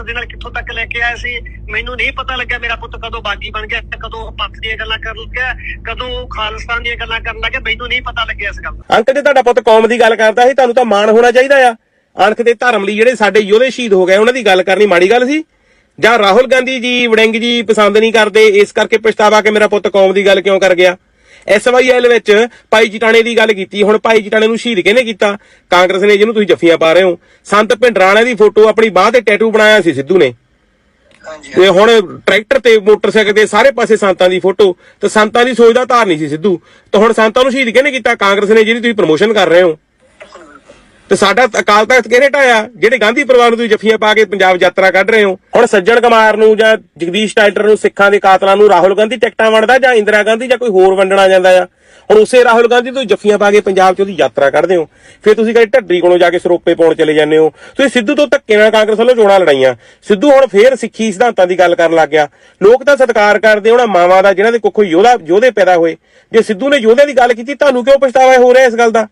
ਮਕਸਦ ਦੇ ਨਾਲ ਕਿੱਥੋਂ ਤੱਕ ਲੈ ਕੇ ਆਏ ਸੀ, ਮੈਨੂੰ ਨਹੀਂ ਪਤਾ ਲੱਗਿਆ ਮੇਰਾ ਪੁੱਤ ਕਦੋਂ ਬਾਗੀ ਬਣ ਗਿਆ, ਕਦੋਂ ਪੰਥ ਦੀਆਂ ਗੱਲਾਂ ਕਰਨ ਲੱਗਿਆ, ਕਦੋਂ ਉਹ ਦੀਆਂ ਗੱਲਾਂ ਕਰਨ ਲੱਗਿਆ, ਮੈਨੂੰ ਨਹੀਂ ਪਤਾ ਲੱਗਿਆ ਇਸ ਗੱਲ ਦਾ। ਅੰਕ ਜੇ ਤੁਹਾਡਾ ਪੁੱਤ ਕੌਮ ਦੀ ਗੱਲ ਕਰਦਾ ਸੀ, ਤੁਹਾਨੂੰ ਤਾਂ ਮਾਣ ਹੋਣਾ ਚਾਹੀਦਾ ਆ। ਅਣਖ ਦੇ ਧਰਮ ਲਈ ਜਿਹੜੇ ਸਾਡੇ ਯੋਧੇ ਸ਼ਹੀਦ ਹੋ ਗਏ, ਉਹਨਾਂ ਦੀ ਗੱਲ ਕਰਨੀ ਮਾੜੀ ਗੱਲ ਸੀ। ਜਾਂ ਰਾਹੁਲ ਗਾਂਧੀ ਜੀ, ਵੜਿੰਗ ਜੀ ਪਸੰਦ ਨਹੀਂ ਕਰਦੇ, ਇਸ ਕਰਕੇ ਪਛਤਾਵਾ ਕਿ ਮੇਰਾ ਪੁੱਤ ਕੌਮ ਦੀ ਗੱਲ ਕਿਉਂ ਕਰ ਗਿਆ? ਐਸਵਾਈਐਲ ਵਿੱਚ ਭਾਈ ਜਟਾਣੇ ਦੀ ਗੱਲ ਕੀਤੀ ਹੁਣ ਭਾਈ ਜਟਾਣੇ ਨੂੰ ਸ਼ਹੀਦ ਕਿਹਨੇ ਕੀਤਾ? ਕਾਂਗਰਸ ਨੇ ਜਿਹਨੂੰ ਤੁਸੀਂ ਜੱਫੀਆਂ ਪਾ ਰਹੇ ਹੋ। ਸੰਤ ਭਿੰਡਰਾਣੇ ਦੀ ਫੋਟੋ ਆਪਣੀ ਬਾਹ ਤੇ ਟੈਟੂ ਬਣਾਇਆ ਸੀ ਸਿੱਧੂ ਨੇ। ਹਾਂਜੀ ਤੇ ਹੁਣ ਟਰੈਕਟਰ ਤੇ ਮੋਟਰਸਾਈਕਲ ਤੇ ਸਾਰੇ ਪਾਸੇ ਸੰਤਾਂ ਦੀ ਫੋਟੋ ਤੇ ਸੰਤਾਂ ਦੀ ਸੋਚ ਦਾ ਧਾਰ ਨਹੀਂ ਸੀ ਸਿੱਧੂ। ਤਾਂ ਹੁਣ ਸੰਤਾਂ ਨੂੰ ਸ਼ਹੀਦ ਕਿਹਨੇ ਕੀਤਾ? ਕਾਂਗਰਸ ਨੇ ਜਿਹਦੀ ਤੁਸੀਂ ਪ੍ਰਮੋਸ਼ਨ ਕਰ ਰਹੇ ਹੋ। ਤੇ ਸਾਡਾ ਅਕਾਲ ਤਖਤ ਕਿਹਨੇ ਢਾਇਆ? ਜਿਹੜੇ ਗਾਂਧੀ ਪਰਿਵਾਰ ਨੂੰ ਤੁਸੀਂ ਜਫ਼ੀਆਂ ਪਾ ਕੇ ਪੰਜਾਬ ਯਾਤਰਾ ਕੱਢ ਰਹੇ ਹੋ। ਹੁਣ ਸੱਜਣ ਕੁਮਾਰ ਨੂੰ ਜਾਂ ਜਗਦੀਸ਼ ਟਾਈਟਰ ਨੂੰ, ਸਿੱਖਾਂ ਦੇ ਕਾਤਲਾਂ ਨੂੰ ਰਾਹੁਲ ਗਾਂਧੀ ਟਿਕਟਾਂ ਵੰਡਦਾ ਜਾਂ ਇੰਦਰਾ ਗਾਂਧੀ ਜਾਂ ਕੋਈ ਹੋਰ ਵੰਡਣਾ ਜਾਂਦਾ ਆ? ਹੁਣ ਉਸੇ ਰਾਹੁਲ ਗਾਂਧੀ ਤੋਂ ਜੱਫੀਆਂ ਪਾ ਕੇ ਪੰਜਾਬ 'ਚ ਉਹਦੀ ਯਾਤਰਾ ਕੱਢਦੇ ਹੋ। ਫਿਰ ਤੁਸੀਂ ਕਦੇ ਢੱਡਰੀ ਕੋਲੋਂ ਜਾ ਕੇ ਸਰੋਪੇ ਪਾਉਣ ਚਲੇ ਜਾਂਦੇ ਹੋ। ਤੁਸੀਂ ਸਿੱਧੂ ਤੋਂ ਧੱਕੇ ਨਾਲ ਕਾਂਗਰਸ ਵੱਲੋਂ ਚੋਣਾਂ ਲੜਾਈਆਂ। ਸਿੱਧੂ ਹੁਣ ਫੇਰ ਸਿੱਖੀ ਸਿਧਾਂਤਾਂ ਦੀ ਗੱਲ ਕਰਨ ਲੱਗ ਗਿਆ। ਲੋਕ ਤਾਂ ਸਤਿਕਾਰ ਕਰਦੇ ਉਹਨਾਂ ਮਾਵਾਂ ਦਾ, ਜਿਨ੍ਹਾਂ ਦੇ ਕੁੱਖੋਂ ਯੋਧਾ ਯੋਧੇ ਪੈਦਾ ਹੋਏ। ਜੇ ਸਿੱਧੂ ਨੇ ਯੋਧੇ ਦੀ ਗੱਲ ਕੀਤੀ, ਤੁਹਾਨੂੰ ਕਿਉਂ ਪਛਤਾਵਾ ਹੋ ਰਿਹਾ ਇਸ ਗੱਲ ਦਾ?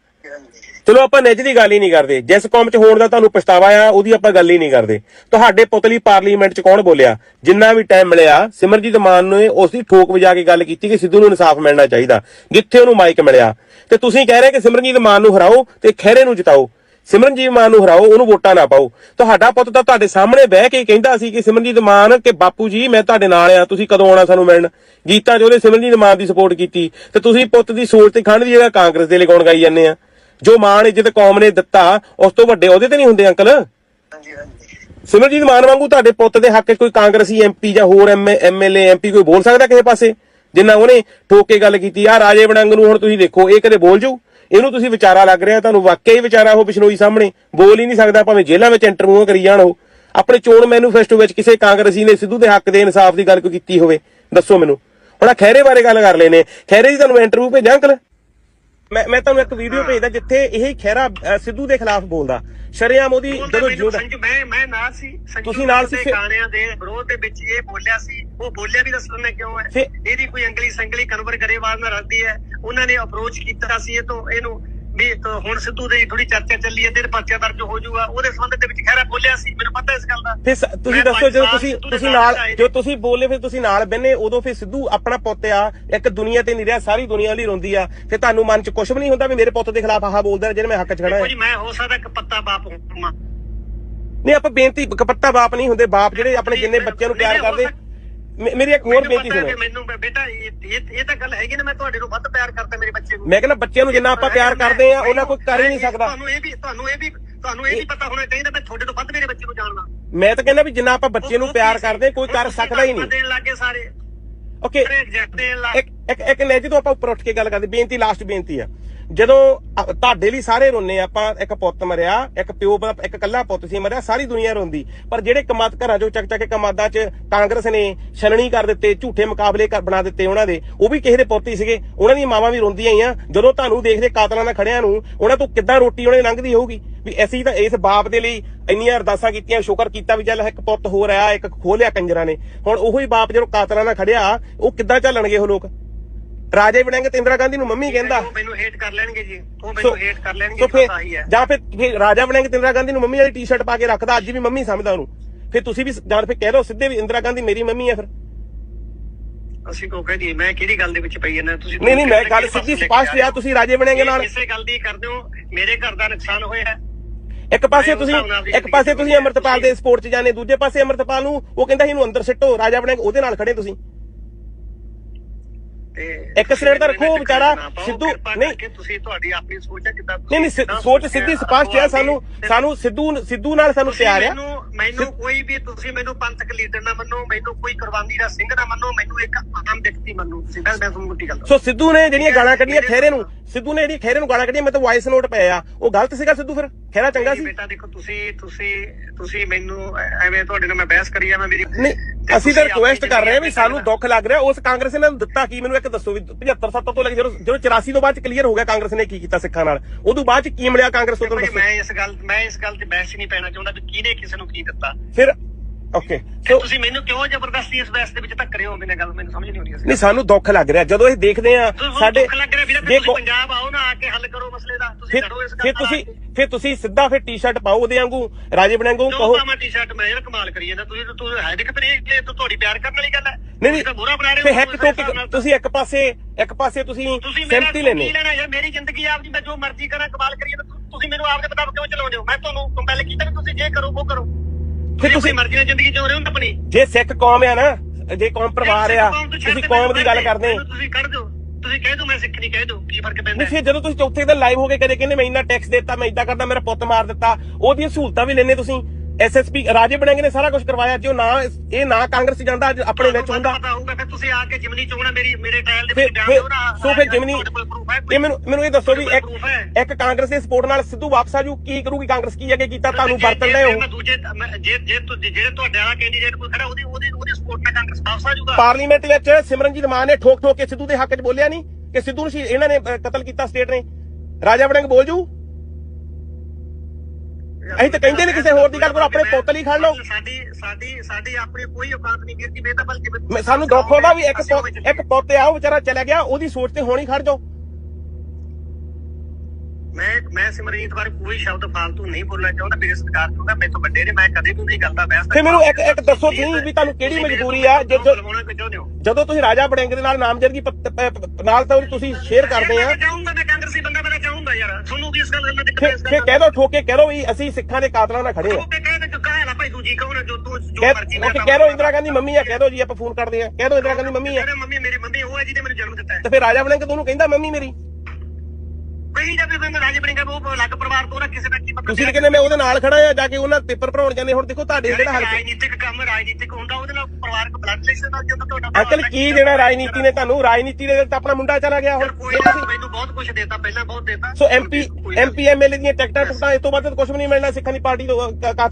ਚਲੋ ਆਪਾਂ ਨਿੱਜ ਦੀ ਗੱਲ ਹੀ ਨਹੀਂ ਕਰਦੇ। ਜਿਸ ਕੌਮ 'ਚ ਹੋਣ ਦਾ ਤੁਹਾਨੂੰ ਪਛਤਾਵਾ ਆ, ਉਹਦੀ ਆਪਾਂ ਗੱਲ ਹੀ ਨਹੀਂ ਕਰਦੇ। ਤੁਹਾਡੇ ਪੁਤਲੀ ਪਾਰਲੀਮੈਂਟ 'ਚ ਕੌਣ ਬੋਲਿਆ? ਜਿੰਨਾ ਵੀ ਟਾਈਮ ਮਿਲਿਆ, ਸਿਮਰਜੀਤ ਮਾਨ ਨੇ ਉਸ ਦੀ ਠੋਕ ਵਜਾ ਕੇ ਗੱਲ ਕੀਤੀ ਕਿ ਸਿੱਧੂ ਨੂੰ ਇਨਸਾਫ ਮਿਲਣਾ ਚਾਹੀਦਾ। ਜਿੱਥੇ ਉਹਨੂੰ ਮਾਈਕ ਮਿਲਿਆ। ਤੇ ਤੁਸੀਂ ਕਹਿ ਰਹੇ ਕਿ ਸਿਮਰਜੀਤ ਮਾਨ ਨੂੰ ਹਰਾਓ ਤੇ ਖਹਿਰੇ ਨੂੰ ਜਿਤਾਓ। ਸਿਮਰਨਜੀਤ ਮਾਨ ਨੂੰ ਹਰਾਓ, ਉਹਨੂੰ ਵੋਟਾਂ ਨਾ ਪਾਓ। ਤੁਹਾਡਾ ਪੁੱਤ ਤਾਂ ਤੁਹਾਡੇ ਸਾਹਮਣੇ ਬਹਿ ਕੇ ਕਹਿੰਦਾ ਸੀ ਕਿ ਸਿਮਰਨਜੀਤ ਮਾਨ ਕਿ ਬਾਪੂ ਜੀ, ਮੈਂ ਤੁਹਾਡੇ ਨਾਲ ਆ, ਤੁਸੀਂ ਕਦੋਂ ਆਉਣਾ ਸਾਨੂੰ ਮਿਲਣ? ਗੀਤਾਂ 'ਚ ਉਹਨੇ ਸਿਮਰਨਜੀਤ ਮਾਨ ਦੀ ਸਪੋਰਟ ਕੀਤੀ। ਤੇ ਤੁਸੀਂ ਪੁੱਤ ਦੀ ਸੋਚ ਤੇ ਖੰਡ ਦੀ ਜਗ੍ਹਾ ਕਾਂਗਰਸ ਦੇ ਲਗਾਉਣ ਗਾਈ ਜਾਂਦੇ ਆ? ਜੋ ਮਾਨ ਇੱਜ਼ਤ ਕੌਮ ਨੇ ਦਿੱਤਾ ਉਸ ਤੋਂ ਵੱਡੇ ਉਹਦੇ ਤੇ ਨਹੀਂ ਹੁੰਦੇ ਅੰਕਲ? ਹਾਂਜੀ ਹਾਂਜੀ। ਸਿਮਰਜੀਤ ਮਾਨ ਵਾਂਗੂ ਤੁਹਾਡੇ ਪੁੱਤ ਦੇ ਹੱਕ 'ਚ ਕੋਈ ਕਾਂਗਰਸੀ ਐਮਪੀ ਜਾਂ ਹੋਰ ਐਮਐਲਏ ਐਮਪੀ ਕੋਈ ਬੋਲ ਸਕਦਾ ਕਿਸੇ ਪਾਸੇ? ਜਿੰਨਾ ਉਹਨੇ ਠੋਕ ਕੇ ਗੱਲ ਕੀਤੀ ਆ ਰਾਜੇ ਵੜੰਗ ਨੂੰ ਹੁਣ ਤੁਸੀਂ ਦੇਖੋ ਇਹ ਕਦੇ ਬੋਲ ਜਾਊ? ਇਹਨੂੰ ਤੁਸੀਂ ਵਿਚਾਰਾ ਲੱਗ ਰਿਹਾ ਤੁਹਾਨੂੰ ਵਾਕਿਆ ਹੀ ਵਿਚਾਰਾ ਉਹ ਬਿਸ਼ਨੋਈ ਸਾਹਮਣੇ ਬੋਲ ਹੀ ਨਹੀਂ ਸਕਦਾ ਭਾਵੇਂ ਜੇਲ੍ਹਾਂ ਵਿੱਚ ਇੰਟਰਵਿਊ ਕਰੀ ਜਾਣ ਉਹ। ਆਪਣੇ ਚੋਣ ਮੈਨੂਫੈਸਟੋ ਵਿੱਚ ਕਿਸੇ ਕਾਂਗਰਸੀ ਨੇ ਸਿੱਧੂ ਦੇ ਹੱਕ ਦੇ ਇਨਸਾਫ ਦੀ ਗੱਲ ਕੋਈ ਕੀਤੀ ਹੋਵੇ? ਦੱਸੋ ਮੈਨੂੰ। ਹੁਣ ਆਹ ਖਹਿਰੇ ਬਾਰੇ ਗੱਲ ਕਰ ਲੈਨੇ ਖਹਿਰੇ ਦੀ ਤੁਹਾਨੂੰ ਇੰਟਰਵਿਊ ਭੇਜਾਂ ਅੰਕਲ? ਮੈਂ ਮੈਂ ਤੁਹਾਨੂੰ ਇੱਕ ਵੀਡੀਓ ਭੇਜਦਾ ਜਿੱਥੇ ਇਹ ਖਹਿਰਾ ਸਿੱਧੂ ਦੇ ਖਿਲਾਫ ਬੋਲਦਾ। ਸ਼ਰੇਆਮ ਉਹਦੀ ਬੋਲਦਾ ਜਦੋਂ ਸੰਜੂ ਮੈਂ ਮੈਂ ਨਾਲ ਸੀ। ਤੁਸੀਂ ਨਾਲ ਸੀ ਗਾਣਿਆਂ ਦੇ ਵਿਰੋਧ ਦੇ ਵਿੱਚ ਇਹ ਬੋਲਿਆ ਸੀ। ਉਹ ਬੋਲਿਆ ਵੀ ਦੱਸਣ ਨੇ ਕਿਉਂ ਹੈ। ਇਹਦੀ ਕੋਈ ਅੰਗਲੀ ਸੰਗਲੀ ਕਨਵਰ ਗਰੇਵਾਲ ਨਾਲ ਰਲਦੀ ਹੈ। ਉਹਨਾਂ ਨੇ ਅਪਰੋਚ ਕੀਤਾ ਸੀ ਇਹ ਤੋਂ ਇਹਨੂੰ ਵੀ ਹੁਣ ਸਿੱਧੂ ਦੀ ਥੋੜੀ ਚਰਚਾ ਚੱਲੀ ਹੈ ਤੇ ਇਹਦੇ ਪਰਚਾ ਦਰਜ ਹੋ ਜਾਊਗਾ ਉਹਦੇ ਸੰਬੰਧ ਦੇ ਵਿੱਚ ਖੈਰਾ ਬੋਲਿਆ ਸੀ ਮੈਨੂੰ ਪਤਾ ਇਸ ਗੱਲ ਦਾ। ਫਿਰ ਤੁਸੀਂ ਦੱਸੋ ਜਦੋਂ ਤੁਸੀਂ ਤੁਸੀਂ ਨਾਲ ਜੋ ਤੁਸੀਂ ਬੋਲੇ ਫਿਰ ਤੁਸੀਂ ਨਾਲ ਬੰਨੇ ਉਦੋਂ ਫਿਰ ਸਿੱਧੂ ਆਪਣਾ ਪੁੱਤ ਆ ਇੱਕ ਦੁਨੀਆ ਤੇ ਨਹੀਂ ਰਿਹਾ ਸਾਰੀ ਦੁਨੀਆ ਲਈ ਰੋਂਦੀ ਆ। ਫਿਰ ਤੁਹਾਨੂੰ ਮਨ 'ਚ ਕੁਝ ਵੀ ਨਹੀਂ ਹੁੰਦਾ ਵੀ ਮੇਰੇ ਪੁੱਤ ਦੇ ਖਿਲਾਫ ਆਹ ਬੋਲਦਾ ਜਿਹਨੇ ਮੈਂ ਹੱਕ 'ਚ ਖੜਾ ਹਾਂ। ਜੀ ਮੈਂ ਹੋ ਸਕਦਾ ਇੱਕ ਪੱਤਾ ਬਾਪ ਹੋਵਾਂ। ਨਹੀਂ ਆਪਾਂ ਬੇਨਤੀ ਕਪੱਤਾ ਬਾਪ ਨਹੀਂ ਹੁੰਦੇ ਬਾਪ ਜਿਹੜੇ ਆਪਣੇ ਜਿੰਨੇ ਬੱਚਿਆਂ ਨੂੰ ਪਿਆਰ ਕਰਦੇ। ਮੇ- ਮੇਰੀ ਇੱਕ ਹੋਰ ਮੈਨੂੰ ਬੇਨਤੀ ਪਤਾ ਹੈ ਸੁਣੋ। ਕਿ ਮੈਨੂੰ ਬੇਟਾ ਇਹ ਇਹ ਇਹ ਤਾਂ ਗੱਲ ਹੈਗੀ ਨਾ ਮੈਂ ਤੁਹਾਡੇ ਨੂੰ ਵੱਧ ਪਿਆਰ ਕਰਦਾ ਮੇਰੇ ਬੱਚੇ ਨੂੰ। ਮੈਂ ਕਹਿੰਦਾ ਬੱਚਿਆਂ ਨੂੰ ਜਿੰਨਾ ਆਪਾਂ ਪਿਆਰ ਕਰਦੇ ਆ ਉਹਨਾਂ ਕੋਈ ਕਰ ਹੀ ਨਹੀਂ ਸਕਦਾ। ਤੁਹਾਨੂੰ ਇਹ ਵੀ ਤੁਹਾਨੂੰ ਇਹ ਵੀ ਤੁਹਾਨੂੰ ਇਹ ਵੀ ਪਤਾ ਹੋਣਾ ਚਾਹੀਦਾ ਮੈਂ ਤੁਹਾਡੇ ਤੋਂ ਵੱਧ ਮੇਰੇ ਬੱਚੇ ਨੂੰ ਜਾਣਦਾ। ਮੈਂ ਤਾਂ ਕਹਿੰਦਾ ਵੀ ਜਿੰਨਾ ਆਪਾਂ ਬੱਚੇ ਨੂੰ ਪਿਆਰ ਕਰਦੇ ਕੋਈ ਕਰ ਸਕਦਾ ਹੀ ਨਹੀਂ। ਦੇਣ ਲੱਗੇ ਸਾਰੇ। ਓਕੇ। ਦੇਣ ਲੱਗ ਇੱਕ ਇੱਕ ਇੱਕ ਨੇ ਜਦੋਂ ਆਪਾਂ ਉੱਪਰ ਉੱਠ ਕੇ ਗੱਲ ਕਰਦੇ ਬੇਨਤੀ ਲਾਸਟ ਬੇਨਤੀ ਆ। ਜਦੋਂ ਤੁਹਾਡੇ ਲਈ ਸਾਰੇ ਰੋਨੇ ਆਪਾਂ ਇੱਕ ਪੁੱਤ ਮਰਿਆ, ਇੱਕ ਪਿਓ ਇੱਕ ਕੱਲਾ ਪੁੱਤ ਸੀ ਮਰਿਆ, ਸਾਰੀ ਦੁਨੀਆ ਰੋਂਦੀ। ਪਰ ਜਿਹੜੇ ਕਮਾਦ ਘਰਾਂ ਚੋਂ ਚੱਕ ਚੱਕ ਕੇ ਕਮਾਦਾਂ 'ਚ ਕਾਂਗਰਸ ਨੇ ਛਲਣੀ ਕਰ ਦਿੱਤੇ, ਝੂਠੇ ਮੁਕਾਬਲੇ ਬਣਾ ਦਿੱਤੇ ਉਹਨਾਂ ਦੇ, ਉਹ ਵੀ ਕਿਸੇ ਦੇ ਪੁੱਤ ਹੀ ਸੀਗੇ, ਉਹਨਾਂ ਦੀਆਂ ਮਾਵਾਂ ਵੀ ਰੋਂਦੀਆਂ ਹੀ ਆ। ਜਦੋਂ ਤੁਹਾਨੂੰ ਦੇਖਦੇ ਕਾਤਲਾਂ ਨਾਲ ਖੜਿਆਂ ਨੂੰ, ਉਹਨਾਂ ਤੋਂ ਕਿੱਦਾਂ ਰੋਟੀ ਉਹਨੇ ਲੰਘਦੀ ਹੋਊਗੀ? ਵੀ ਅਸੀਂ ਤਾਂ ਇਸ ਬਾਪ ਦੇ ਲਈ ਇੰਨੀਆਂ ਅਰਦਾਸਾਂ ਕੀਤੀਆਂ, ਸ਼ੁਕਰ ਕੀਤਾ ਵੀ ਚੱਲ ਇੱਕ ਪੁੱਤ ਹੋ ਰਿਹਾ ਇੱਕ ਖੋਲਿਆ ਕੰਜਰਾਂ ਨੇ। ਹੁਣ ਉਹੀ ਬਾਪ ਜਦੋਂ ਕਾਤਲਾਂ ਨਾਲ ਖੜਿਆ, ਉਹ ਕਿੱਦਾਂ ਚੱਲਣਗੇ ਉਹ ਲੋਕ? ਰਾਜੇ ਵੜਿੰਗ ਤੇ ਇੰਦਰਾ ਗਾਂਧੀ ਨੂੰ ਮੰਮੀ ਕਹਿੰਦਾ। ਉਹ ਮੈਨੂੰ ਹੇਟ ਕਰ ਲੈਣਗੇ ਜੀ। ਉਹ ਮੈਨੂੰ ਹੇਟ ਕਰ ਲੈਣਗੇ ਪਤਾ ਹੀ ਹੈ। ਜਾਂ ਫਿਰ ਫਿਰ ਰਾਜਾ ਵੜਿੰਗ ਤੇ ਇੰਦਰਾ ਗਾਂਧੀ ਨੂੰ ਮੰਮੀ ਵਾਲੀ ਟੀ-ਸ਼ਰਟ ਪਾ ਕੇ ਰੱਖਦਾ ਅੱਜ ਵੀ ਮੰਮੀ ਸਮਝਦਾ ਉਹਨੂੰ। ਫਿਰ ਤੁਸੀਂ ਵੀ ਜਾਂ ਫਿਰ ਕਹਿ ਲਓ ਸਿੱਧੇ ਵੀ ਇੰਦਰਾ ਗਾਂਧੀ ਮੇਰੀ ਮੰਮੀ ਹੈ ਫਿਰ। ਅਸੀਂ ਕੋ ਕਹਦੀ ਮੈਂ ਕਿਹੜੀ ਗੱਲ ਦੇ ਵਿੱਚ ਪਈ ਜਾਂਦਾ ਤੁਸੀਂ ਨਹੀਂ ਨਹੀਂ ਮੈਂ ਗੱਲ ਸਿੱਧੀ ਸਪਸ਼ਟ ਆ ਤੁਸੀਂ ਰਾਜੇ ਵੜਿੰਗ ਨਾਲ ਇਸੇ ਗੱਲ ਦੀ ਕਰਦੇ ਹੋ ਮੇਰੇ ਘਰ ਦਾ ਨੁਕਸਾਨ ਹੋਇਆ ਹੈ। ਇੱਕ ਪਾਸੇ ਤੁਸੀਂ ਇੱਕ ਪਾਸੇ ਤੁਸੀਂ ਅਮਰਤਪਾਲ ਦੇ ਸਪੋਰਟ 'ਚ ਜਾਣੇ ਦੂਜੇ ਪਾਸੇ ਅਮਰਤਪਾਲ ਨੂੰ ਉਹ ਕਹਿੰਦਾ ਇਹਨੂੰ ਅੰਦਰ ਸਿੱਟੋ ਰਾਜਾ ਵੜਿੰਗ ਉਹਦੇ ਨਾਲ ਖੜੇ ਤੁਸੀਂ। ਇੱਕ ਸਿਰੇਟ ਤਾਂ ਰੱਖੋ, ਵਿਚਾਰਾ ਸਿੱਧੂ ਸਿੱਧੂ- ਨਹੀਂ। ਤੁਸੀਂ ਤੁਹਾਡੀ ਆਪਣੀ ਸੋਚ ਹੈ ਕਿਦਾਂ ਨਹੀਂ ਨਹੀਂ ਸੋਚ ਸਿੱਧੀ ਸਪਸ਼ਟ ਹੈ ਸਾਨੂੰ ਸਾਨੂੰ ਸਿੱਧੂ ਸਿੱਧੂ ਨਾਲ ਸਾਨੂੰ ਪਿਆਰ ਆ ਮੈਨੂੰ ਮੈਨੂੰ ਕੋਈ ਵੀ ਤੁਸੀਂ ਮੈਨੂੰ ਪੰਥਕ ਲੀਡਰ ਨਾ ਮੰਨੋ ਮੈਨੂੰ ਕੋਈ ਕੁਰਬਾਨੀ ਦਾ ਸਿੰਘ ਨਾ ਮੰਨੋ ਮੈਨੂੰ ਇੱਕ ਆਮ ਵਿਅਕਤੀ ਮੰਨੋ। ਤੁਸੀਂ ਮੈਂ ਤੁਹਾਨੂੰ ਗੱਲ ਸੋ ਸਿੱਧੂ ਨੇ ਜਿਹੜੀਆਂ ਗਾਲਾਂ ਕੱਢੀਆਂ ਖੇਰੇ ਨੂੰ ਸਿੱਧੂ ਨੇ ਜਿਹੜੀ ਖੇਰੇ ਨੂੰ ਗਾਲਾਂ ਕੱਢੀਆਂ ਮੈਂ ਤਾਂ ਵਾਇਸ ਨੋਟ ਪਏ ਆ। ਉਹ ਗਲਤ ਸੀਗਾ ਸਿੱਧੂ ਫਿਰ ਖੇਰਾ ਚੰਗਾ ਸੀ? ਬੇਟਾ ਦੇਖੋ ਤੁਸੀਂ ਤੁਸੀਂ ਤੁਸੀਂ ਮੈਨੂੰ ਐਵੇਂ ਤੁਹਾਡੇ ਨਾਲ ਮੈਂ ਬਹਿਸ ਕਰੀ ਆ ਮੈਂ ਮੇਰੀ ਨਹੀਂ ਅਸੀਂ ਤਾਂ ਰਿਕੁਐਸਟ ਕਰ ਰਹੇ ਹਾਂ ਵੀ ਸਾਨੂੰ ਦੁੱਖ ਲੱਗ ਰਿਹਾ ਉਸ ਕਾਂਗਰਸ ਨੇ ਦਿੱਤਾ ਕੀ? ਮੈਨੂੰ ਇੱਕ ਦੱਸੋ ਵੀ 75 70 ਤੋਂ ਲੈ ਕੇ ਜਦੋਂ ਜਦੋਂ 84 ਤੋਂ ਬਾਅਦ ਚ ਕਲੀਅਰ ਹੋ ਗਿਆ ਕਾਂਗਰਸ ਨੇ ਕੀ ਕੀਤਾ ਸਿੱਖਾਂ ਨਾਲ। ਉਦੋਂ ਬਾਅਦ ਚ ਕੀ ਮਿਲਿਆ ਕਾਂਗਰਸ ਤੋਂ ਮੈਂ ਇਸ ਗੱਲ ਮੈਂ ਇਸ ਗੱਲ ਤੇ ਬਹਿਸ ਨਹੀਂ ਪੈਣਾ ਚਾਹੁੰਦਾ ਵੀ ਕਿਹਨੇ ਕਿਸੇ ਨੂੰ ਕੀ ਦਿੱਤਾ। ਫਿਰ ਓਕੇ ਤੇ ਸੋ ਤੁਸੀਂ ਮੈਨੂੰ ਕਿਉਂ ਜ਼ਬਰਦਸਤੀ ਇਸ ਬਹਿਸ ਦੇ ਵਿੱਚ ਧੱਕ ਰਹੇ ਹੋ ਮੈਨੂੰ ਗੱਲ ਮੈਨੂੰ ਸਮਝ ਨਹੀਂ ਆਉਂਦੀ ਨਹੀਂ ਸਾਨੂੰ ਦੁੱਖ ਲੱਗ ਰਿਹਾ। ਜਦੋਂ ਇਹ ਦੇਖਦੇ ਆ ਸਾਡੇ ਦੁੱਖ ਲੱਗ ਰਿਹਾ ਵੀਰੇ ਤੁਸੀਂ ਪੰਜਾਬ ਆਓ ਨਾ ਆ ਕੇ ਹੱਲ ਕਰੋ ਮਸਲੇ ਦਾ। ਤੁਸੀਂ ਲੜੋ ਇਸ ਗੱਲ ਫਿਰ ਤੁਸੀਂ ਫਿਰ ਤੁਸੀਂ ਸਿੱਧਾ ਫਿਰ ਟੀ-ਸ਼ਰਟ ਪਾਓ ਉਹਦੇ ਵਾਂਗੂ ਰਾਜੇ ਬਣਾਂਗੂ ਕਹੋ ਪਾਵਾਂ ਟੀ-ਸ਼ਰਟ ਮੈਂ ਯਾਰ ਕਮਾਲ ਕਰੀ ਜਾਂਦਾ ਤੁਸੀਂ ਤੂੰ ਹੈ ਦੇਖ ਤੇਰੀ ਇਹ ਤਾਂ ਤੁਹਾਡੀ ਪਿਆਰ ਕਰਨ ਵਾਲੀ ਗੱਲ ਹੈ। ਨਹੀਂ ਨਹੀਂ ਤਾਂ ਬੁਰਾ ਬਣਾ ਰਹੇ ਹੋ ਹਿਸਾਬ ਤੋਂ। ਤੁਸੀਂ ਇੱਕ ਪਾਸੇ ਇੱਕ ਪਾਸੇ ਤੁਸੀਂ ਮੇਰਾ ਸਹਿਮਤੀ ਲੈਣੇ ਮੇਰੀ ਜ਼ਿੰਦਗੀ ਆਪਦੀ ਮੈਂ ਜੋ ਮਰਜ਼ੀ ਕਰਾਂ ਕਮਾਲ ਕਰੀ ਜਾਂਦਾ ਤੁ- ਤੁਸੀਂ ਮੈਨੂੰ ਆਪਦੇ ਮੁਤਾਬਕ ਕਿਉਂ ਚਲਾਉਂਦੇ ਹੋ? ਮੈਂ ਤੁਹਾਨੂੰ ਕੰਪੈਲ ਕੀਤਾ ਤੁਸੀਂ ਜੇ ਕਰੋ ਉਹ ਕਰੋ। ਫਿਰ ਤੁਸੀਂ ਤੁਸੀਂ ਮਰਜ਼ੀ ਨਾਲ ਜ਼ਿੰਦਗੀ ਜਿਉ ਰਹੇ ਹੋ ਆਪਣੀ। ਜੇ ਸਿੱਖ ਕੌਮ ਆ ਨਾ ਜੇ ਕੌਮ ਪਰਿਵਾਰ ਆ ਤੁਸੀਂ ਕੌਮ ਦੀ ਗੱਲ ਕਰਦੇ ਮੈਨੂੰ ਤੁਸੀਂ ਕੱਢ ਦਿਓ। ਤੁਸੀਂ ਕਹਿ ਦਿਓ ਮੈਂ ਸਿੱਖ ਨਹੀਂ ਕਹਿ ਦਿਓ ਕੀ ਫ਼ਰਕ ਪੈਂਦਾ ਨਹੀਂ ਫਿਰ ਜਦੋਂ ਤੁਸੀਂ ਚੌਥੇ ਦਿਨ ਲਾਈਵ ਹੋ ਕੇ ਕਦੇ ਕਹਿੰਦੇ ਮੈਂ ਇੰਨਾ ਟੈਕਸ ਦਿੱਤਾ ਮੈਂ ਇਦਾਂ ਕਰਦਾ ਮੇਰਾ ਪੁੱਤ ਮਾਰ ਦਿੱਤਾ ਉਹਦੀਆਂ ਸਹੂਲਤਾਂ ਵੀ ਲੈਣੇ ਤੁਸੀਂ। ਐਸਐਸਪੀ ਰਾਜੇ ਬਣਾਂਗੇ ਨੇ ਸਾਰਾ ਕੁਝ ਕਰਵਾਇਆ ਜੋ ਨਾ ਇਹ ਨਾ ਕਾਂਗਰਸ ਜਾਂਦਾ ਅੱਜ ਆਪਣੇ ਵਿੱਚ ਹੁੰਦਾ। ਪਤਾ ਹੋਊਗਾ ਫਿਰ ਤੁਸੀਂ ਆ ਕੇ ਜਿਮਨੀ ਚੋਣਾ ਮੇਰੀ ਮੇਰੇ ਟਾਇਲ ਦੇ ਫਿਰ ਵਿੱਚ ਫਿਰ ਦਿਓ ਨਾ ਸੋ ਫਿਰ ਜਿਮਨੀ ਤੁਹਾਡੇ ਕੋਲ proof ਹੈ ਕੋਈ? ਇਹ ਮੈਨੂੰ ਮੈਨੂੰ ਇਹ ਦੱਸੋ ਵੀ ਇੱਕ ਕਾਂਗਰਸ ਦੇ ਸਪੋਰਟ ਨਾਲ ਸਿੱਧੂ ਵਾਪਸ ਆਜੂ ਕੀ ਕਰੂਗੀ ਕਾਂਗਰਸ ਕੀ ਅੱਗੇ ਕੀਤਾ ਤੁਹਾਨੂੰ ਜੇ- ਵਰਤਣ ਜੇ- ਦੇ ਜੇ ਹੋ। ਮੈਂ ਦੂਜੇ ਮੈਂ- ਜੇ ਜੇ ਤੁ- ਜਿਹੜੇ ਤੁਹਾਡੇ ਵਾਲਾ ਕੈਂਡੀਡੇਟ ਕੋਈ ਖੜਾ ਉਹਦੀ ਉਹਦੀ ਉਹਦੀ ਸਪੋਰਟ ਨਾਲ ਕਾਂਗਰਸ ਵਾਪਸ ਆ ਜਾਊਗਾ। ਪਾਰਲੀਮੈਂਟ ਵਿੱਚ ਸਿਮਰਨਜੀਤ ਮਾਨ ਨੇ ਠੋਕ ਠੋਕ ਕੇ ਸਿੱਧੂ ਦੇ ਹੱਕ 'ਚ ਬੋਲਿਆ ਨਹੀਂ ਕਿ ਸਿੱਧੂ ਨੂੰ ਇਹਨਾਂ ਨੇ ਕਤਲ ਕੀਤਾ ਸਟੇਟ ਨੇ। ਰਾਜਾ ਵੜਿੰਗ ਬੋਲ ਜੂ। ਅਸੀਂ ਤਾਂ ਕਹਿੰਦੇ ਨੀ ਕਿਸੇ ਹੋਰ ਦੀ ਗੱਲ ਕਰੋ, ਆਪਣੇ ਪੁੱਤ ਲਈ ਖੜ ਲਓ। ਸਾਡੀ ਸਾਡੀ ਸਾਡੀ ਆਪਣੀ ਕੋਈ ਔਕਾਤ ਨਹੀਂ ਵੀਰ ਜੀ ਬਲਕਿ ਮੈਂ- ਸਾਨੂੰ ਦੁੱਖ ਹੁੰਦਾ ਵੀ ਇੱਕ ਪੁੱਤ- ਇੱਕ ਪੁੱਤ ਆ ਉਹ ਵਿਚਾਰਾ ਚਲਾ ਗਿਆ ਉਹਦੀ ਸੋਚ ਤੇ ਹੋਣੀ ਖੜ ਜਾਓ ਮੈਂ ਮੈਂ ਸਿਮਰਜੀਤ ਬਾਰੇ ਕੋਈ ਸ਼ਬਦ ਫਾਲਤੂ ਨਹੀਂ ਬੋਲਣਾ ਚਾਹੁੰਦਾ ਮੇਰੇ ਸਰਕਾਰ ਚਾਹੁੰਦਾ ਮੇਰੇ ਤੋਂ ਵੱਡੇ ਨੇ ਮੈਂ ਕਦੇ ਵੀ ਨਹੀਂ ਗੱਲ ਦਾ ਬਹਿਸ ਫਿਰ ਮੈਨੂੰ ਇੱਕ- ਇੱਕ ਦੱਸੋ ਤੁਸੀਂ ਵੀ ਤੁਹਾਨੂੰ ਕਿਹੜੀ ਮਜਬੂਰੀ ਆ? ਜੇ- ਜੇ- ਬੁਲਾਉਣਾ ਕਿ ਚਾਹੁੰਦੇ ਹੋ। ਜਦੋਂ ਤੁਸੀਂ ਰਾਜਾ ਵੜਿੰਗ ਦੇ ਨਾਲ ਨਾਮਜ਼ਦਗੀ ਨਾਲ ਤਾਂ ਤੁਸੀਂ ਸ਼ੇਅਰ ਕਰਦੇ ਆ। ਮੈਂ ਚਾਹੂੰਗਾ ਮੈਂ ਕਾਂਗਰਸੀ ਬੰਦਾ ਮੈਂ ਚਾਹੂੰਗਾ ਯਾਰ। ਤੁਹਾਨੂੰ ਵੀ ਇਸ ਗੱਲ ਨਾਲ ਦਿੱਕਤ ਹੈ ਕਹਿ ਦੋ ਠੋਕੇ ਕਹਿ ਦੋ ਵੀ ਅਸੀਂ ਸਿੱਖਾਂ ਦੇ ਕਾਤਲਾਂ ਨਾਲ ਖੜੇ ਆ। ਤੇ ਭਾਈ ਦੂਜੀ ਕਹੋ ਨਾ ਜੋ ਤੂੰ ਜੋ ਕਹਿ ਮਰਜ਼ੀ ਉਹ ਕਹਿ ਦੋ ਇੰਦਰਾ ਗਾਂਧੀ ਮੰਮੀ ਆ ਕਹਿ ਦੋ ਜੀ ਆਪਾਂ ਫੋਨ ਕਰਦੇ ਆ। ਕਹਿ ਦੋ ਇੰਦਰਾ ਗਾਂਧੀ ਮੰਮੀ ਆ। ਮੇਰੇ ਮੰਮੀ ਮੇਰੀ ਮੰਮੀ ਉਹ ਹੈ ਜਿਹਨੇ ਮੈਨੂੰ ਜਨਮ ਦਿੱਤਾ ਤੇ ਫਿਰ ਰਾਜਾ ਵੜਿੰਗ ਤੁਹਾਨੂੰ ਕਹਿੰਦਾ ਮੰਮੀ ਮੇਰੀ। ਵੀ ਮੈਂ ਰਾਜ ਬਣੇਗਾ ਉਹ ਅਲੱਗ ਪਰਿਵਾਰ ਤੋਂ ਨਾ ਕਿਸੇ ਦਾ ਕੀ ਮਤਲਬ ਤੁਸੀਂ ਤਾਂ ਕਹਿੰਦੇ ਮੈਂ ਉਹਦੇ ਨਾਲ ਖੜਾ ਆ ਜਾ ਕੇ ਉਹਨਾਂ ਪੇਪਰ ਭਰਾਉਣ ਜਾਂਦੇ ਹੁਣ ਦੇਖੋ ਤੁਹਾਡੇ ਜਿਹੜਾ ਹਲਕੇ ਰਾਜਨੀਤਿਕ ਕੰਮ ਰਾਜਨੀਤਿਕ ਹੁੰਦਾ ਉਹਦੇ ਨਾਲ ਪਰਿਵਾਰਕ ਬਲੱਡ ਰਿਲੇਸ਼ਨ ਨਾਲ ਜਦੋਂ ਤੁਹਾਡਾ ਅੰਕਲ ਕੀ ਦੇਣਾ ਰਾਜਨੀਤੀ ਨੇ ਤੁਹਾਨੂੰ? ਰਾਜਨੀਤੀ ਦੇ ਤਾਂ ਆਪਣਾ ਮੁੰਡਾ ਚਲਾ ਗਿਆ ਹੁਣ। ਮੈਨੂੰ ਬਹੁਤ ਕੁਝ ਦੇਤਾ ਪਹਿਲਾਂ ਬਹੁਤ ਦੇਤਾ। ਸੋ ਐਮਪੀ ਐਮਪੀ ਐਮਐਲਏ ਦੀਆਂ ਟਿਕਟਾਂ ਟੁਕਟਾਂ ਇਸ ਤੋਂ ਬਾਅਦ ਕੁਝ ਵੀ ਨਹੀਂ ਮਿਲਣਾ ਸਿੱਖਾਂ ਦੀ ਪਾਰਟੀ ਤੋਂ ਕਾਤਲਾਂ